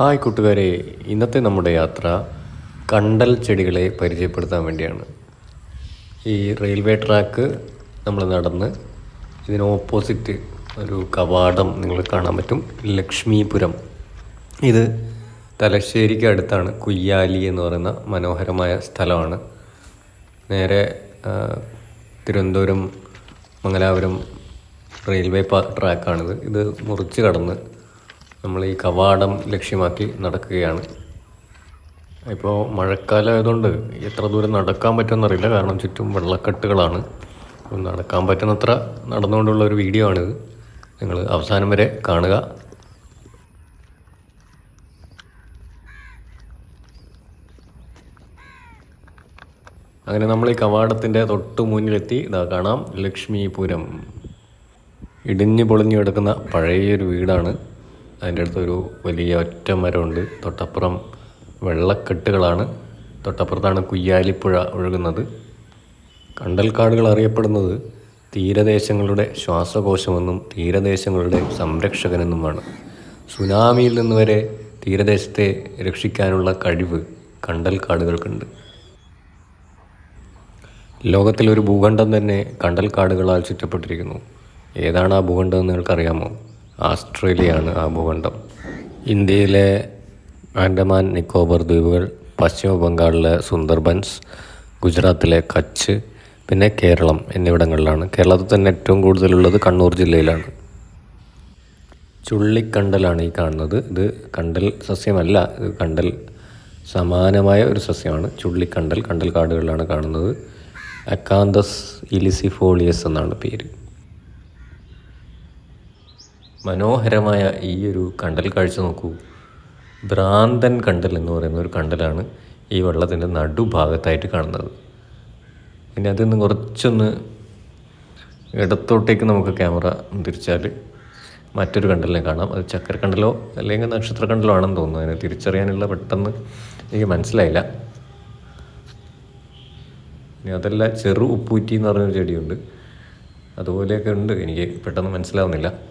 Hi കൂട്ടുകാരെ ഇന്നത്തെ നമ്മുടെ യാത്ര കണ്ടൽ ചെടികളെ പരിചയപ്പെടുത്താൻ വേണ്ടിയാണ്. ഈ റെയിൽവേ ട്രാക്ക് നമ്മൾ നടന്ന് ഇതിന് ഓപ്പോസിറ്റ് ഒരു കവാടം നിങ്ങൾ കാണാൻ പറ്റും. ലക്ഷ്മീപുരം. ഇത് തലശ്ശേരിക്ക് അടുത്താണ്. കുയ്യാലി എന്ന് പറയുന്ന മനോഹരമായ സ്ഥലമാണ്. നേരെ തിരുവനന്തപുരം മംഗലാപുരം റെയിൽവേ ട്രാക്കാണിത്. ഇത് മുറിച്ച് കടന്ന് നമ്മൾ ഈ കവാടം ലക്ഷ്യമാക്കി നടക്കുകയാണ്. ഇപ്പോൾ മഴക്കാലം ആയതുകൊണ്ട് എത്ര ദൂരം നടക്കാൻ പറ്റുമെന്നറിയില്ല കാരണം ചുറ്റും വെള്ളക്കെട്ടുകളാണ്. അപ്പോൾ നടക്കാൻ പറ്റുന്നത്ര നടന്നുകൊണ്ടുള്ള ഒരു വീഡിയോ ആണിത്. നിങ്ങൾ അവസാനം വരെ കാണുക. അങ്ങനെ നമ്മൾ ഈ കവാടത്തിന്റെ തൊട്ട് മുന്നിലെത്തി. ഇതാ കാണാം. ലക്ഷ്മിപുരം. ഇടിഞ്ഞു പൊളിഞ്ഞു കിടക്കുന്ന പഴയൊരു വീടാണ്. അതിന്റെ അടുത്തൊരു വലിയ ഒറ്റ മരമുണ്ട് തൊട്ടപ്പുറം വെള്ളക്കെട്ടുകളാണ്. തൊട്ടപ്പുറത്താണ് കുയ്യാലിപ്പുഴ ഒഴുകുന്നത്. കണ്ടൽക്കാടുകൾ അറിയപ്പെടുന്നത് തീരദേശങ്ങളുടെ ശ്വാസകോശമെന്നും തീരദേശങ്ങളുടെ സംരക്ഷകനെന്നുമാണ്. സുനാമിയിൽ നിന്ന് വരെ തീരദേശത്തെ രക്ഷിക്കാനുള്ള കഴിവ് കണ്ടൽക്കാടുകൾക്കുണ്ട്. ലോകത്തിലൊരു ഭൂഖണ്ഡം തന്നെ കണ്ടൽക്കാടുകളാൽ ചുറ്റപ്പെട്ടിരിക്കുന്നു. ഏതാണ് ആ ഭൂഖണ്ഡം എന്ന് നിങ്ങൾക്കറിയാമോ? ആസ്ട്രേലിയയാണ് ആ ഭൂഖണ്ഡം. ഇന്ത്യയിലെ ആൻഡമാൻ നിക്കോബർ ദ്വീപുകൾ പശ്ചിമ ബംഗാളിലെ സുന്ദർബൻസ് ഗുജറാത്തിലെ കച്ച് പിന്നെ കേരളം എന്നിവിടങ്ങളിലാണ്. കേരളത്തിൽ തന്നെ ഏറ്റവും കൂടുതലുള്ളത് കണ്ണൂർ ജില്ലയിലാണ്. ചുള്ളിക്കണ്ടലാണ് ഈ കാണുന്നത്. ഇത് കണ്ടൽ സസ്യമല്ല ഇത് കണ്ടൽ സമാനമായ ഒരു സസ്യമാണ്. ചുള്ളിക്കണ്ടൽ കണ്ടൽ കാടുകളിലാണ് കാണുന്നത്. അക്കാന്തസ് ഇലിസിഫോളിയസ് എന്നാണ് പേര്. മനോഹരമായ ഈ ഒരു കണ്ടൽ കാഴ്ച നോക്കൂ. ഭ്രാന്തൻ കണ്ടൽ എന്ന് പറയുന്ന ഒരു കണ്ടലാണ് ഈ വെള്ളത്തിന്റെ നടുഭാഗത്തായിട്ട് കാണുന്നത്. പിന്നെ അതിൽ നിന്ന് കുറച്ചൊന്ന് ഇടത്തോട്ടേക്ക് നമുക്ക് ക്യാമറ തിരിച്ചാൽ മറ്റൊരു കണ്ടലിനെ കാണാം. അത് ചക്കരക്കണ്ടലോ അല്ലെങ്കിൽ നക്ഷത്രക്കണ്ടലോ ആണെന്ന് തോന്നുന്നു. അതിനെ തിരിച്ചറിയാനുള്ള പെട്ടെന്ന് എനിക്ക് മനസ്സിലായില്ല. ഇനി അതല്ല ചെറു ഉപ്പൂറ്റി എന്ന് പറഞ്ഞൊരു ചെടിയുണ്ട്. അതുപോലെയൊക്കെ ഉണ്ട്. എനിക്ക് പെട്ടെന്ന് മനസ്സിലാവുന്നില്ല.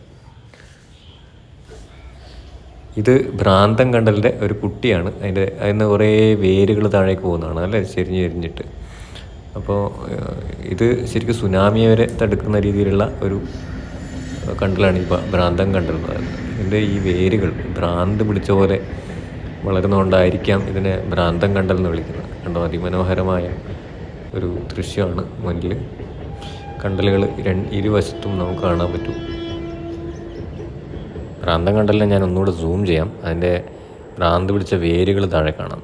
ഇത് ഭ്രാന്തൻ കണ്ടലിന്റെ ഒരു കുട്ടിയാണ്. അതിന്റെ അതിൽ നിന്ന് കുറേ വേരുകൾ താഴേക്ക് പോകുന്നതാണ്. അല്ലേ? ചെരിഞ്ഞ് ചെരിഞ്ഞിട്ട്. അപ്പോൾ ഇത് ശരിക്കും സുനാമിയെ വരെ തടുക്കുന്ന രീതിയിലുള്ള ഒരു കണ്ടലാണ് ഈ ഭ്രാന്തൻ കണ്ടൽ ഇതിന്റെ ഈ വേരുകൾ ഭ്രാന്ത് പിടിച്ച പോലെ വളരുന്നതുകൊണ്ടായിരിക്കാം ഇതിനെ ഭ്രാന്തൻ കണ്ടൽ എന്ന് വിളിക്കുന്നത്. കണ്ടോ? അതിമനോഹരമായ ഒരു ദൃശ്യമാണ് മുന്നിൽ കണ്ടലുകൾ രണ്ട് ഇരുവശത്തും നമുക്ക് കാണാൻ പറ്റും. ഭ്രാന്തൻ കണ്ടലിനെ ഞാൻ ഒന്നുകൂടെ സൂം ചെയ്യാം. അതിന്റെ ഭ്രാന്ത് പിടിച്ച വേരുകൾ താഴെ കാണാം.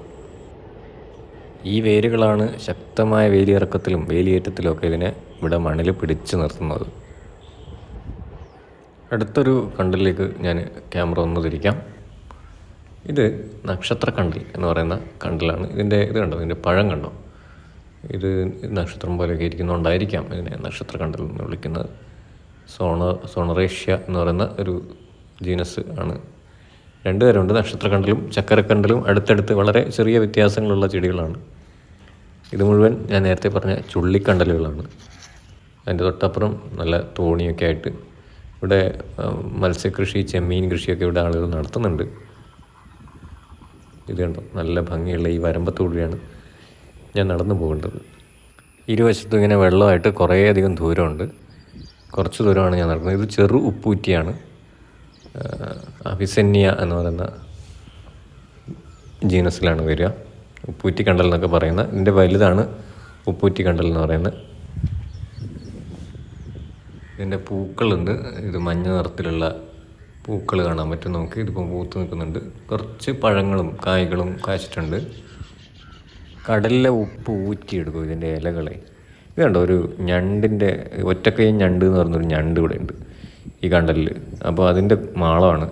ഈ വേരുകളാണ് ശക്തമായ വേലിയിറക്കത്തിലും വേലിയേറ്റത്തിലും ഒക്കെ ഇതിനെ ഇവിടെ മണ്ണിൽ പിടിച്ചു നിർത്തുന്നത്. അടുത്തൊരു കണ്ടലിലേക്ക് ഞാൻ ക്യാമറ ഒന്ന് തിരിക്കാം. ഇത് നക്ഷത്ര കണ്ടൽ എന്ന് പറയുന്ന കണ്ടലാണ്. ഇതിന്റെ ഇത് കണ്ടോ? ഇതിന്റെ പഴം കണ്ടോ? ഇത് നക്ഷത്രം പോലെയൊക്കെ ഇരിക്കുന്നുണ്ടായിരിക്കാം ഇതിനെ നക്ഷത്ര കണ്ടൽ എന്ന് വിളിക്കുന്നത്. സോണ സോണറേഷ്യ എന്ന് പറയുന്ന ഒരു ജീനസ് ആണ്. രണ്ട് തരമുണ്ട് നക്ഷത്രക്കണ്ടലും ചക്കരക്കണ്ടലും അടുത്തടുത്ത് വളരെ ചെറിയ വ്യത്യാസങ്ങളുള്ള ചെടികളാണ്. ഇത് മുഴുവൻ ഞാൻ നേരത്തെ പറഞ്ഞ ചുള്ളിക്കണ്ടലുകളാണ്. അതിന്റെ തൊട്ടപ്പുറം നല്ല തോണിയൊക്കെ ആയിട്ട് ഇവിടെ മത്സ്യകൃഷി ചെമ്മീൻ കൃഷിയൊക്കെ ഇവിടെ ആളുകൾ നടത്തുന്നുണ്ട്. ഇത് കണ്ടോ? നല്ല ഭംഗിയുള്ള ഈ വരമ്പത്തൂടിയാണ് ഞാൻ നടന്നു പോകേണ്ടത്. ഇരുവശത്തും ഇങ്ങനെ വെള്ളമായിട്ട് കുറേയധികം ദൂരമുണ്ട്. കുറച്ച് ദൂരമാണ് ഞാൻ നടക്കുന്നത്. ഇത് ചെറു ഉപ്പൂറ്റിയാണ്. അഭിസന്യ എന്ന് പറയുന്ന ജീനസിലാണ് വരിക. ഉപ്പൂറ്റി കണ്ടൽ എന്നൊക്കെ പറയുന്ന ഇതിന്റെ വലുതാണ് ഉപ്പൂറ്റി കണ്ടൽ എന്ന് പറയുന്നത്. ഇതിന്റെ പൂക്കളുണ്ട്. ഇത് മഞ്ഞ നിറത്തിലുള്ള പൂക്കൾ കാണാൻ പറ്റും നമുക്ക്. ഇതിപ്പോൾ പൂത്ത് നിൽക്കുന്നുണ്ട്. കുറച്ച് പഴങ്ങളും കായ്കളും കായ്ച്ചിട്ടുണ്ട് കടലിലെ ഉപ്പ് ഊറ്റിയെടുക്കും ഇതിന്റെ ഇലകളെ. ഇത് കണ്ടോ? ഒരു ഞണ്ടിന്റെ ഒറ്റക്കൈ ഞണ്ട് എന്ന് പറഞ്ഞൊരു ഞണ്ട് ഇവിടെ ഉണ്ട് ഈ കണ്ടലിൽ അപ്പോൾ അതിന്റെ മാളമാണ്.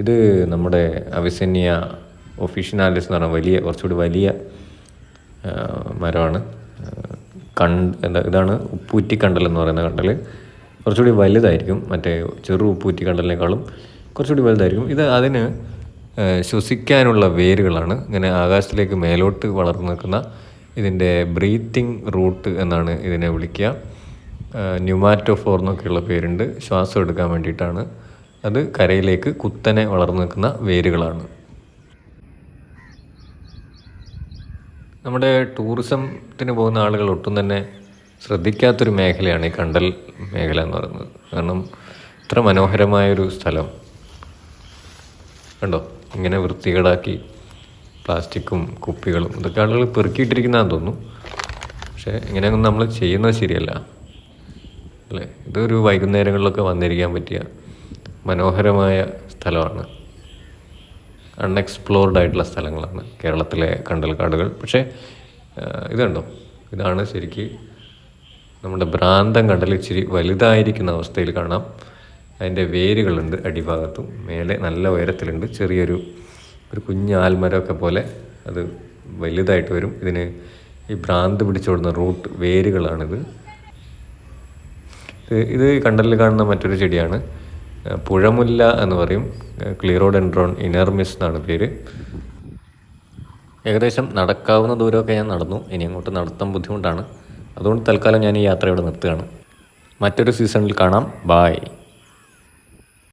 ഇത് നമ്മുടെ അവിസന്യ ഒഫീഷ്യനാലിസ് എന്ന് പറഞ്ഞാൽ വലിയ കുറച്ചുകൂടി വലിയ മരമാണ്. കണ്ട് എന്താ ഇതാണ് ഉപ്പൂറ്റി കണ്ടൽ എന്ന് പറയുന്ന കണ്ടൽ കുറച്ചുകൂടി വലുതായിരിക്കും. മറ്റേ ചെറു ഉപ്പൂറ്റി കണ്ടലിനേക്കാളും കുറച്ചുകൂടി വലുതായിരിക്കും. ഇത് അതിന് ശ്വസിക്കാനുള്ള വേരുകളാണ്. ഇങ്ങനെ ആകാശത്തിലേക്ക് മേലോട്ട് വളർന്നു നിൽക്കുന്ന ഇതിന്റെ ബ്രീത്തിങ് റൂട്ട് എന്നാണ് ഇതിനെ വിളിക്കുക. ന്യൂമാറ്റോഫോർ എന്നൊക്കെയുള്ള പേരുണ്ട്. ശ്വാസം എടുക്കാൻ വേണ്ടിയിട്ടാണ്. അത് കരയിലേക്ക് കുത്തനെ വളർന്നു നിൽക്കുന്ന വേരുകളാണ്. നമ്മുടെ ടൂറിസത്തിന് പോകുന്ന ആളുകൾ ഒട്ടും തന്നെ ശ്രദ്ധിക്കാത്തൊരു മേഖലയാണ് ഈ കണ്ടൽ മേഖല എന്ന് പറയുന്നത്. കാരണം ഇത്ര മനോഹരമായൊരു സ്ഥലം. കണ്ടോ? ഇങ്ങനെ വൃത്തികേടാക്കി പ്ലാസ്റ്റിക്കും കുപ്പികളും ഇതൊക്കെ ആളുകൾ പെറുക്കിയിട്ടിരിക്കുന്നതാണെന്ന് തോന്നുന്നു. പക്ഷേ ഇങ്ങനെയൊന്നും നമ്മൾ ചെയ്യുന്നത് ശരിയല്ല. അല്ലേ? ഇതൊരു വൈകുന്നേരങ്ങളിലൊക്കെ വന്നിരിക്കാൻ പറ്റിയ മനോഹരമായ സ്ഥലമാണ്. അൺഎക്സ്പ്ലോർഡ് ആയിട്ടുള്ള സ്ഥലങ്ങളാണ് കേരളത്തിലെ കണ്ടൽക്കാടുകൾ. പക്ഷേ ഇതുണ്ടോ? ഇതാണ് ശരിക്ക് നമ്മുടെ ഭ്രാന്തം കണ്ടൽ ഇച്ചിരി വലുതായിരിക്കുന്ന അവസ്ഥയിൽ കാണാം. അതിന്റെ വേരുകളുണ്ട് അടിഭാഗത്തും. മേലെ നല്ല ഉയരത്തിലുണ്ട്. ചെറിയൊരു ഒരു കുഞ്ഞ് ആൽമരമൊക്കെ പോലെ അത് വലുതായിട്ട് വരും. ഇതിന് ഈ ഭ്രാന്ത് പിടിച്ചോടുന്ന റൂട്ട് വേരുകളാണിത്. ഇത് കണ്ടലിൽ കാണുന്ന മറ്റൊരു ചെടിയാണ്. പുഴമുല്ല എന്ന് പറയും. ക്ലിയറോഡെൻഡ്രോൺ ഇനർമിസ് എന്നാണ് പേര്. ഏകദേശം നടക്കാവുന്ന ദൂരമൊക്കെ ഞാൻ നടന്നു. ഇനി അങ്ങോട്ട് നടത്താൻ ബുദ്ധിമുട്ടാണ്. അതുകൊണ്ട് തൽക്കാലം ഞാൻ ഈ യാത്ര ഇവിടെ നിർത്തുകയാണ്. മറ്റൊരു സീസണിൽ കാണാം. ബായ്